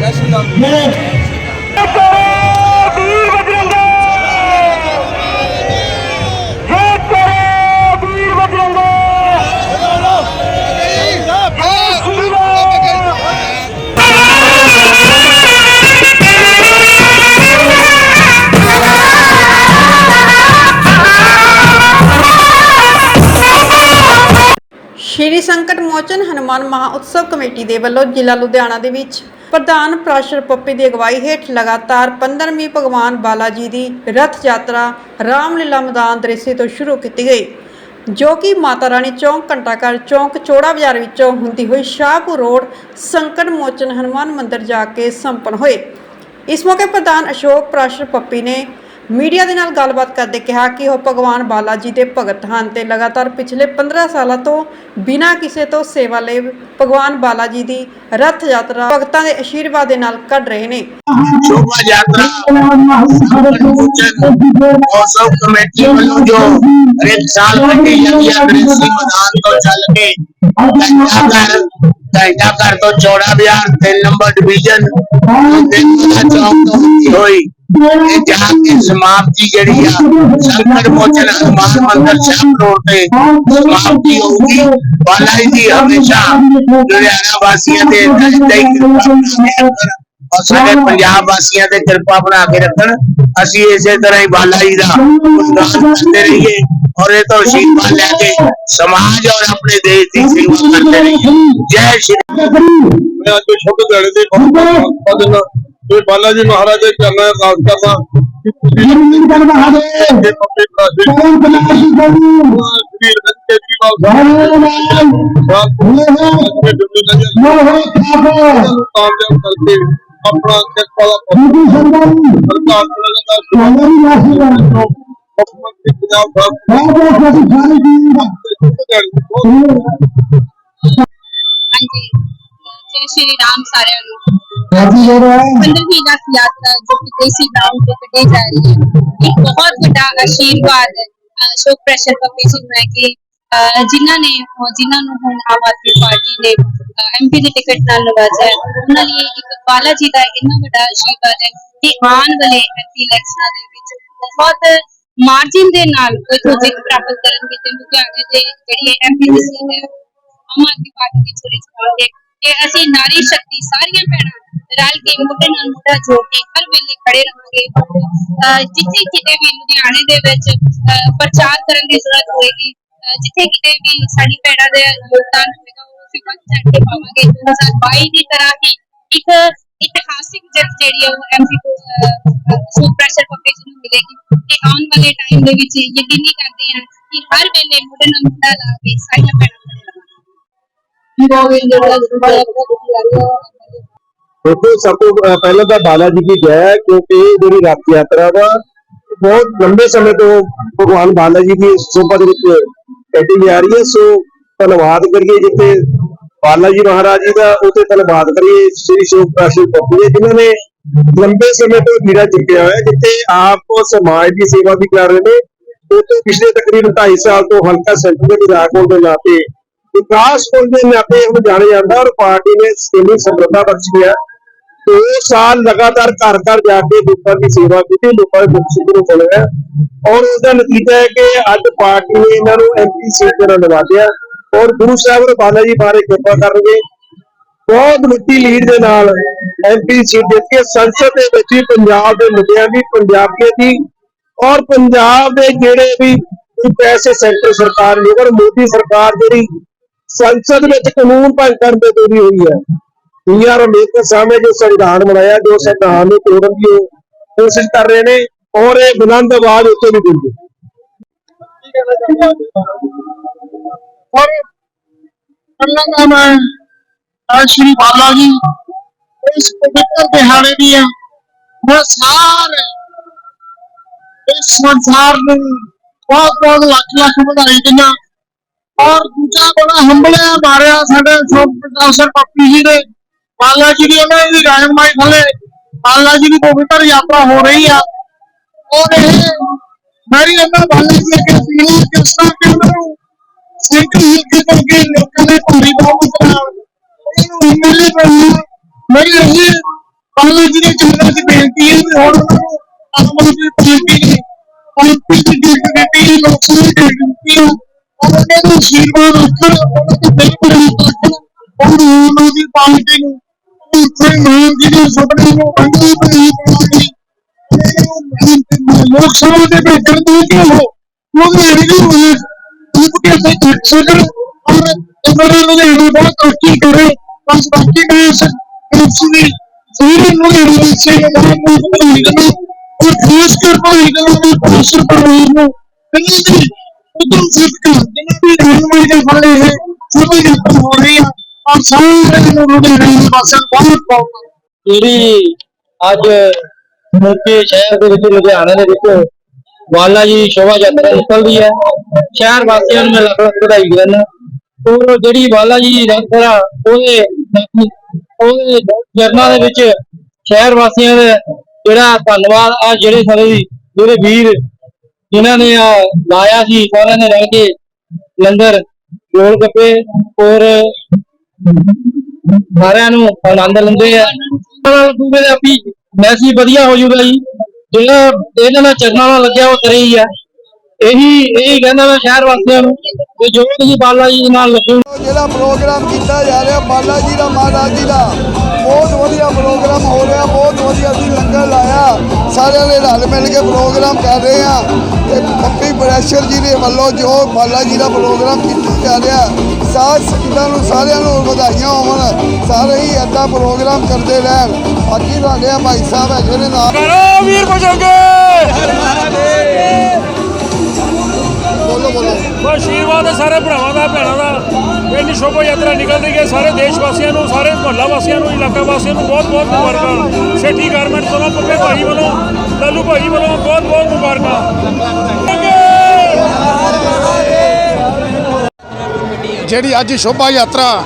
ਜੈ ਸ਼੍ਰੀ ਸ਼੍ਰੀ ਸੰਕਟ ਮੋਚਨ ਹਨੂਮਾਨ ਮਹਾ ਉਤਸਵ ਕਮੇਟੀ ਦੇ ਵੱਲੋਂ ਜ਼ਿਲ੍ਹਾ ਲੁਧਿਆਣਾ ਦੇ ਵਿੱਚ ਪ੍ਰਧਾਨ ਪ੍ਰਾਸ਼ਰ ਪੱਪੀ ਦੀ ਅਗਵਾਈ ਹੇਠ ਲਗਾਤਾਰ 15ਵੀਂ ਭਗਵਾਨ ਬਾਲਾ ਜੀ ਦੀ ਰਥ ਯਾਤਰਾ ਰਾਮਲੀਲਾ ਮੈਦਾਨ ਦ੍ਰਿਸ਼ੀ ਤੋਂ ਸ਼ੁਰੂ ਕੀਤੀ ਗਈ, ਜੋ ਕਿ ਮਾਤਾ ਰਾਣੀ ਚੌਂਕ ਘੰਟਾਘਰ ਚੌਂਕ, ਚੋੜਾ ਬਾਜ਼ਾਰ ਵਿੱਚੋਂ ਹੁੰਦੀ ਹੋਈ ਸ਼ਾਹਪੁਰ ਰੋਡ, ਸੰਕਟ ਮੋਚਨ ਹਨੂਮਾਨ ਮੰਦਿਰ ਜਾ ਕੇ ਸੰਪੰਨ ਹੋਏ। ਇਸ ਮੌਕੇ ਪ੍ਰਧਾਨ ਅਸ਼ੋਕ ਪ੍ਰਾਸ਼ਰ ਪੱਪੀ ਨੇ ਮੀਡੀਆ ਦੇ ਨਾਲ ਗੱਲਬਾਤ ਕਰਦੇ ਕਿਹਾ ਕਿ ਉਹ ਭਗਵਾਨ ਬਾਲਾ ਜੀ ਦੇ ਭਗਤ ਹਨ ਤੇ ਲਗਾਤਾਰ ਪਿਛਲੇ 15 ਸਾਲਾਂ ਤੋਂ ਬਿਨਾਂ ਕਿਸੇ ਤੋਂ ਸੇਵਾ ਲਈ ਭਗਵਾਨ ਬਾਲਾ ਜੀ ਦੀ ਰਥ ਯਾਤਰਾ ਭਗਤਾਂ ਦੇ ਆਸ਼ੀਰਵਾਦ ਦੇ ਨਾਲ ਕੱਢ ਰਹੇ ਨੇ। ਸ਼ੋਭਾ ਯਾਤਰਾ ਤੋਂ ਚੱਲ ਕੇ ਘੰਟਾਘਰ ਨੰਬਰ ਡਿਵੀਜ਼ਨ ਚੌਂਕ ਇਹ ਜਾ ਕੇ ਸਮਾਪਤੀ ਜਿਹੜੀ ਆ ਸੰਕਟ ਮੋਚਨ ਹਨੂਮਾਨ ਮੰਦਿਰ ਸਾਹਿਬ ਰੋਡ ਤੇ ਸਮਾਪਤੀ ਹੋਊਗੀ। ਬਾਲਾ ਜੀ ਹਮੇਸ਼ਾ ਲੁਧਿਆਣਾ ਵਾਸੀਆਂ ਦੇ ਏਦਾਂ ਕਿਰਪਾ ਔਰ ਸਾਡੇ ਪੰਜਾਬ ਵਾਸੀਆਂ ਤੇ ਕਿਰਪਾ ਬਣਾ ਕੇ ਰੱਖਣ। ਅਸੀਂ ਇਸੇ ਤਰ੍ਹਾਂ ਹੀ ਬਾਲਾ ਜੀ ਦਾ ਗੁਣਗਾਨ ਕਰਦੇ ਰਹੀਏ ਔਰ ਇਹ ਤੋਂ ਆਸ਼ੀਰਵਾਦ ਲੈ ਕੇ ਸਮਾਜ ਔਰ ਆਪਣੇ ਦੇਸ਼ ਦੀ ਸੇਵਾ ਕਰਦੇ ਰਹੀਏ। ਜੈ ਸ਼੍ਰੀ ਮੈਂ ਅੱਜ ਸ਼ੁਭ ਦਿਹਾੜੇ ਦੇ ਬਹੁਤ ਦਿਨ ਇਹ ਬਾਲਾ ਜੀ ਮਹਾਰਾਜ ਦੇ ਚਰਨਾਂ ਅਰਦਾਸ ਕਰਦਾ ਕਿ ਤੁਸੀਂ ਦੇ ਪੱਪੇ ਪ੍ਰਾਸ਼ੀ ਸ੍ਰੀ ਅਰਵਿੰਦ ਕੇਜਰੀਵਾਲ ਸਾਹਿਬ ਦੇ ਡਿਪਟੀ ਲੈਜਰ ਨੂੰ ਕਾਮਯਾਬ ਕਰਕੇ ਆਪਣਾ ਕਿਰਪਾ ਦਾ ਸਰਕਾਰ ਨੂੰ ਲਗਾਤਾਰ ਮੁੱਖ ਮੰਤਰੀ ਪੰਜਾਬ ਸਾਹਿਬ ਸ਼ੁਭ ਦਿਹਾੜੇ ਦੀ ਹੈ ਅਸ਼ੋਕ ਪ੍ਰੈਸ਼ਰ ਪੱਪੀ ਹੈ ਕਿ ਜਿਨ੍ਹਾਂ ਨੇ ਜਿਨ੍ਹਾਂ ਨੂੰ ਹੁਣ ਆਮ ਆਦਮੀ ਪਾਰਟੀ ਨੇ ਐਮਪੀ ਦੀ ਟਿਕਟ ਨਾਲ ਨਵਾਜ਼ਿਆ ਉਹਨਾਂ ਲਈ ਇੱਕ ਬਾਲਾ ਜੀ ਦਾ ਇੰਨਾ ਵੱਡਾ ਆਸ਼ੀਰਵਾਦ ਹੈ ਕਿ ਆਉਣ ਵਾਲੇ ਐਮਪੀ ਇਲੈਕਸ਼ਨਾਂ ਦੇ ਵਿੱਚ ਬਹੁਤ ਮਾਰਜਿਨ ਦੇ ਨਾਲ ਇਥੋਂ ਜਿੱਤ ਪ੍ਰਾਪਤ ਕਰਨਗੇ ਤੇ ਲੁਧਿਆਣੇ ਦੇ ਜਿਹੜੀ ਐਮਪੀ ਦੀ ਸੀਟ ਹੈ ਆਮ ਆਦਮੀ ਪਾਰਟੀ ਦੀ ਚੋਰੀ ਚੁਕਾਉਂਗੇ ਤੇ ਅਸੀਂ ਨਾਰੀ ਸ਼ਕਤੀ ਸਾਰੀਆਂ ਭੈਣਾਂ ਰਲ ਕੇ ਮੋਢੇ ਨਾਲ ਮੋਢਾ ਜੋੜ ਕੇ ਹਰ ਵੇਲੇ ਖੜੇ ਰਹਾਂਗੇ। ਜਿੱਥੇ ਕਿਤੇ ਵੀ ਲੁਧਿਆਣੇ ਦੇ ਵਿੱਚ ਪ੍ਰਚਾਰ ਕਰਨ ਦੀ ਜ਼ਰੂਰਤ ਹੋਏਗੀ ਜਿੱਥੇ ਕਿਤੇ ਵੀ ਸਾਡੀ ਭੈਣਾਂ ਦੇ ਯੋਗਦਾਨ ਹੋਵੇਗਾ ਉਹ ਅਸੀਂ ਵੱਧ ਚੜ੍ਹ ਕੇ ਪਾਵਾਂਗੇ। 2022 ਦੀ ਤਰ੍ਹਾਂ ਹੀ ਇੱਕ ਇਤਿਹਾਸਿਕ ਜਿੱਤ ਜਿਹੜੀ ਹੈ ਉਹ ਐਮਪੀ ਕੋ ਪ੍ਰੈਸ਼ਰ ਪੱਪੇ ਨੂੰ ਮਿਲੇਗੀ। ਤੇ ਆਉਣ ਵਾਲੇ ਟਾਈਮ ਦੇ ਵਿੱਚ ਯਕੀਨੀ ਕਰਦੇ ਹਾਂ ਕਿ ਹਰ ਵੇਲੇ ਮੋਢੇ ਨਾਲ ਮੋਢਾ ਲਾ ਕੇ ਸਾਰੀਆਂ ਭੈਣਾਂ ਖੜੇ ਰਹਾਂਗੇ ਦੇਖੋ, ਸਭ ਤੋਂ ਪਹਿਲਾਂ ਤਾਂ ਬਾਲਾ ਜੀ ਕੀ ਜੈ ਕਿਉਂਕਿ ਜਿਹੜੀ ਰੱਥ ਯਾਤਰਾ ਵਾ, ਬਹੁਤ ਲੰਬੇ ਸਮੇਂ ਤੋਂ ਭਗਵਾਨ ਬਾਲਾ ਜੀ ਦੀ ਸੋਭਾ ਦੇ ਵਿੱਚ ਕੱਢੀ ਜਾ ਰਹੀ ਹੈ। ਸੋ ਧੰਨਵਾਦ ਕਰੀਏ ਜਿੱਥੇ ਬਾਲਾ ਜੀ ਮਹਾਰਾਜ ਜੀ ਦਾ, ਉਥੇ ਧੰਨਵਾਦ ਕਰੀਏ ਸ੍ਰੀ ਸ਼ੋਕ ਪ੍ਰਾਸ਼ੀ ਪੱਪੂ ਜੀ, ਜਿਨ੍ਹਾਂ ਨੇ ਲੰਬੇ ਸਮੇਂ ਤੋਂ ਵੀਰਾ ਚੁੱਕਿਆ ਹੋਇਆ ਜਿੱਥੇ ਆਪ ਸਮਾਜ ਦੀ ਸੇਵਾ ਵੀ ਕਰ ਰਹੇ ਨੇ। ਉਥੇ ਪਿਛਲੇ ਤਕਰੀਬਨ 2.5 ਸਾਲ ਤੋਂ ਹਲਕਾ ਸੈਂਟਰ ਦੇ ਵਿਧਾਇਕ ਹੋਣ ਦੇ ਨਾਤੇ ਵਿਕਾਸ ਪੁਲ ਦੇ ਨਾਤੇ ਹੁਣ ਜਾਣੇ ਜਾਂਦਾ, ਔਰ ਪਾਰਟੀ ਨੇ ਸਕੀਮਿੰਗ ਸਮਰੱਥਾ ਬਖਸ਼ੀ ਹੈ। ਦੋ ਸਾਲ ਲਗਾਤਾਰ ਘਰ ਘਰ ਜਾ ਕੇ ਲੋਕਾਂ ਦੀ ਸੇਵਾ ਕੀਤੀ, ਲੋਕਾਂ ਦੇ ਦੁੱਖ ਸੁੱਖ ਨੂੰ ਸੁਣਿਆ ਔਰ ਉਹਦਾ ਨਤੀਜਾ ਹੈ ਕਿ ਅੱਜ ਪਾਰਟੀ ਨੇ ਇਹਨਾਂ ਨੂੰ ਐਮਪੀ ਸੀਟ ਤੇ ਨਵਾਜਿਆ ਔਰ ਗੁਰੂ ਸਾਹਿਬ ਦੇ ਬਾਲਾ ਜੀ ਬਾਰੇ ਕਿਰਪਾ ਕਰਨਗੇ। ਬਹੁਤ ਵੱਡੀ ਲੀਡ ਦੇ ਨਾਲ ਐਮਪੀ ਸੀਟ ਜਿੱਤ ਕੇ ਸੰਸਦ ਦੇ ਵਿੱਚ ਵੀ, ਪੰਜਾਬ ਦੇ ਮੁੱਦਿਆਂ ਦੀ ਪੰਜਾਬੀਅਤ ਦੀ, ਔਰ ਪੰਜਾਬ ਦੇ ਜਿਹੜੇ ਵੀ ਪੈਸੇ ਸੈਂਟਰ ਸਰਕਾਰ ਨੇ, ਔਰ ਮੋਦੀ ਸਰਕਾਰ ਜਿਹੜੀ ਸੰਸਦ ਵਿੱਚ ਕਾਨੂੰਨ ਭੰਗ ਕਰਨ ਤੇ ਤੁਲੀ ਹੋਈ ਹੈ। ਬੀ ਆਰ ਅੰਬੇਦਕਰ ਸਾਹਿਬ ਨੇ ਜੋ ਸੰਵਿਧਾਨ ਬਣਾਇਆ, ਜੋ ਸੰਵਿਧਾਨ ਨੂੰ ਤੋੜਨ ਦੀ ਕੋਸ਼ਿਸ਼ ਕਰ ਰਹੇ ਨੇ ਔਰ ਇਹ ਬੁਲੰਦ ਆਵਾਜ਼ ਉੱਤੇ ਨਹੀਂ ਦਿੰਦੇ। ਔਰ ਅੱਲਾ ਦਾ ਮੈਂ ਆ ਸ਼੍ਰੀ ਬਾਲਾ ਜੀ, ਇਸ ਪਵਿੱਤਰ ਦਿਹਾੜੇ ਦੀਆਂ ਮੈਂ ਸਾਰੇ ਇਸ ਸੰਸਾਰ ਨੂੰ ਬਹੁਤ ਬਹੁਤ ਲੱਖ ਲੱਖ ਵਧਾਈ ਦਿੰਦਾ। ਔਰ ਦੂਜਾ ਬੜਾ ਹੰਬਲਿਆ ਮਾਰਿਆ ਸਾਡੇ ਸ਼ੋਕ ਪੱਪੀ ਜੀ ਦੇ। ਬਾਲਾ ਜੀ ਦੀ ਉਹਨਾਂ ਦੀ ਰਹਿਨਮਾਈ ਥੱਲੇ। ਬਾਲਾ ਜੀ ਦੀ ਪਵਿੱਤਰ ਯਾਤਰਾ ਹੋ ਰਹੀ ਆ। ਔਰ ਇਹ ਮੇਰੀ ਇਹਨਾਂ ਬਾਲਾ ਜੀ ਅੱਗੇ ਅਪੀਲ ਹੈ ਕਿ ਨੂੰ ਸਿੰਘ ਹਿੱਕੇ ਕਰਕੇ ਲੋਕਾਂ ਦੇ ਭਾਰੀ ਬਹੁਮਤ ਨਾਲ ਉਹਨਾਂ ਨੂੰ ਐਮਐਲਏ ਮੇਰੀ ਇਹ ਬਾਲਾ ਜੀ ਦੇ ਚਰਨਾਂ 'ਚ ਬੇਨਤੀ ਹੈ ਵੀ ਹੁਣ ਉਹਨਾਂ ਨੂੰ ਆਮ ਆਦਮੀ ਪਾਰਟੀ ਨੇ ਪਾਰਟੀ ਦੀ ਦਿੱਤੀ ਲੋਕ ਦੀ ਦਿੱਤੀ ਉਹਨਾਂ ਦੇ ਆਸ਼ੀਰਵਾਦ ਰੱਖਣ ਉਹਨਾਂ ਦੇ ਦਿਲ ਬੜੀ ਰੱਖਣ ਉਹ ਉਹਨਾਂ ਦੀ ਪਾਰਟੀ ਨੂੰ ਇੱਥੇ ਮਾਨ ਜੀ ਦੇ ਸੁਪਨੇ ਨੂੰ ਅੰਦਰ ਬਣੀ ਬਣਾਉਣੀ ਲੋਕ ਸਭਾ ਦੇ ਵਿੱਚ ਨਹੀਂ ਕਿ ਉਹ ਉਹਦੇ ਅੜੀਏ ਹੋਏ ਉਹ ਕਿ ਅਸੀਂ ਜਿੱਤ ਸਕਣ ਔਰ ਇਹਨਾਂ ਨੂੰ ਲੁਧਿਆਣਾ ਬਹੁਤ ਤਰੱਕੀ ਕਰੇ, ਬਸ ਬਾਕੀ ਮੈਂ ਇਸ ਇਸ ਦੀ ਜ਼ਰੂਰ ਲੁਧਿਆਣਾ ਵਾਸੀ ਨੂੰ ਬਹੁਤ ਬਹੁਤ ਵਧਾਈ ਦਿੰਦਾ ਔਰ ਖਾਸ ਕਰ ਭਾਈ ਦਾ ਵੀ ਪ੍ਰੋਫੈਸਰ ਪਰਵੇਜ਼ ਨੂੰ, ਇਹਨਾਂ ਦੀ ਉਦਮ ਸਿੱਖ ਜਿਹਨਾਂ ਦੀ ਰਹਿਨਮਾਈ ਦੇ ਫਲੇ ਹੈ ਸਭੀ ਦੀ ਹੋ ਰਹੀ ਹੈ ਔਰ ਸਾਰੇ ਨੂੰ ਲੁਧਿਆਣਾ ਵਾਸੀਆਂ ਨੂੰ ਬਹੁਤ ਬਹੁਤ ਜਿਹੜੀ ਅੱਜ ਮੋਕੇ ਸ਼ਹਿਰ ਦੇ ਵਿੱਚ, ਲੁਧਿਆਣਾ ਦੇ ਵਿੱਚ ਵਾਲਾ ਜੀ ਸ਼ੋਭਾ ਯਾਤਰਾ ਨਿਕਲਦੀ ਹੈ, ਸ਼ਹਿਰ ਵਾਸੀਆਂ ਨੂੰ ਮੈਂ ਲੱਖ ਲੱਖ ਵਧਾਈ ਦਿੰਦਾ। ਉਹ ਜਿਹੜੀ ਵਾਲਾ ਜੀ ਦੀ ਯਾਤਰਾ, ਉਹਦੇ ਉਹਦੇ ਜਰਨਾ ਦੇ ਵਿੱਚ ਸ਼ਹਿਰ ਵਾਸੀਆਂ ਦਾ ਜਿਹੜਾ ਧੰਨਵਾਦ ਆ, ਜਿਹੜੇ ਸਾਰੇ ਜਿਹੜੇ ਵੀਰ ਜਿਨ੍ਹਾਂ ਨੇ ਲਾਇਆ ਸੀ, ਸਾਰਿਆਂ ਨੇ ਰਲ ਕੇ ਲੰਗਰ, ਗੋਲ ਗੱਪੇ ਔਰ ਸਾਰਿਆਂ ਨੂੰ ਆਨੰਦ ਲੈਂਦੇ ਆ। ਨਾਲ ਦੂਵੇ ਦਾ ਵੀ ਮੈਸੇਜ ਵਧੀਆ ਹੋ ਜਾਊਗਾ ਜੀ। ਜਿਹੜਾ ਇਹਨਾਂ ਨਾਲ ਚਰਨਾਂ ਨਾਲ ਲੱਗਿਆ, ਉਹ ਕਰੇ ਹੀ ਆ। ਇਹੀ ਇਹੀ ਕਹਿੰਦਾ ਮੈਂ ਸ਼ਹਿਰ ਵਾਸੀਆਂ ਨੂੰ ਕਿ ਜੋ ਤੁਸੀਂ ਬਾਲਾ ਜੀ ਨਾਲ ਲੱਗੋ ਜਿਹੜਾ ਪ੍ਰੋਗਰਾਮ ਕੀਤਾ ਜਾ ਰਿਹਾ, ਬਾਲਾ ਜੀ ਦਾ ਮਹਾਰਾਜ ਜੀ ਦਾ। ਬਹੁਤ ਵਧੀਆ ਪ੍ਰੋਗਰਾਮ ਹੋ ਰਿਹਾ ਬਹੁਤ ਵਧੀਆ ਅਸੀਂ ਲੰਗਰ ਲਾਇਆ। ਸਾਰਿਆਂ ਨੇ ਰਲ ਮਿਲ ਕੇ ਪ੍ਰੋਗਰਾਮ ਕਰ ਰਹੇ ਆ ਤੇ ਪੱਪੀ ਪ੍ਰੈਸ਼ਰ ਜੀ ਦੇ ਵੱਲੋਂ ਜੋ ਬਾਲਾ ਜੀ ਦਾ ਪ੍ਰੋਗਰਾਮ ਕੀਤਾ ਜਾ ਰਿਹਾ ਸਾਧ ਸੰਗਤਾਂ ਨੂੰ ਸਾਰਿਆਂ ਨੂੰ ਵਧਾਈਆਂ ਹੋਵਣ ਸਾਰੇ ਹੀ ਏਦਾਂ ਪ੍ਰੋਗਰਾਮ ਕਰਦੇ ਰਹਿਣ। ਬਾਕੀ ਸਾਡੇ ਆ ਭਾਈ ਸਾਹਿਬ ਹੈਗੇ ਨੇ ਨਾਲ। ਕਰੋ ਵੀਰ ਬਜੋਗੇ ਬੋਲੋ ਬੋਲੋ। ਆਸ਼ੀਰਵਾਦ ਹੈ ਸਾਰੇ ਭਰਾਵਾਂ ਦਾ ਭੈਣਾਂ ਦਾ। ਇੰਨੀ ਸ਼ੋਭਾ ਯਾਤਰਾ ਨਿਕਲ ਰਹੀ ਹੈ ਸਾਰੇ ਦੇਸ਼ ਵਾਸੀਆਂ ਨੂੰ ਸਾਰੇ ਮੁਹੱਲਾ ਵਾਸੀਆਂ ਨੂੰ ਇਲਾਕਾ ਵਾਸੀਆਂ ਨੂੰ ਬਹੁਤ ਬਹੁਤ ਮੁਬਾਰਕਾਂ। ਸੇਠੀ ਗਾਰਮੈਂਟ ਤੋਂ ਪੱਪੇ ਭਾਈ ਵੱਲੋਂ ਲਾਲੂ ਭਾਈ ਵੱਲੋਂ ਬਹੁਤ ਬਹੁਤ ਮੁਬਾਰਕਾਂ। ਜਿਹੜੀ ਅੱਜ ਸ਼ੋਭਾ ਯਾਤਰਾ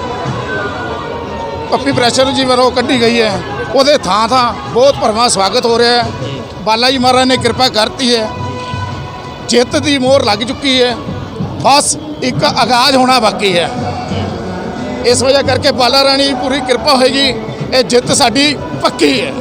ਪੱਪੀ ਪ੍ਰੈਸ਼ਰ ਜੀ ਵੱਲੋਂ ਕੱਢੀ ਗਈ ਹੈ ਉਹਦੇ ਥਾਂ ਥਾਂ ਬਹੁਤ ਭਰਵਾਂ ਸਵਾਗਤ ਹੋ ਰਿਹਾ ਹੈ। ਬਾਲਾ ਜੀ ਮਹਾਰਾਜ ਨੇ ਕਿਰਪਾ ਕਰਤੀ ਹੈ। ਜਿੱਤ ਦੀ ਮੋਹਰ ਲੱਗ ਚੁੱਕੀ ਹੈ। ਬਸ ਇੱਕ ਆਗਾਜ਼ ਹੋਣਾ ਬਾਕੀ ਹੈ। ਇਸ ਵਜ੍ਹਾ ਕਰਕੇ ਬਾਲਾ ਰਾਣੀ ਪੂਰੀ ਕਿਰਪਾ ਹੋਏਗੀ। ਇਹ ਜਿੱਤ ਸਾਡੀ ਪੱਕੀ ਹੈ।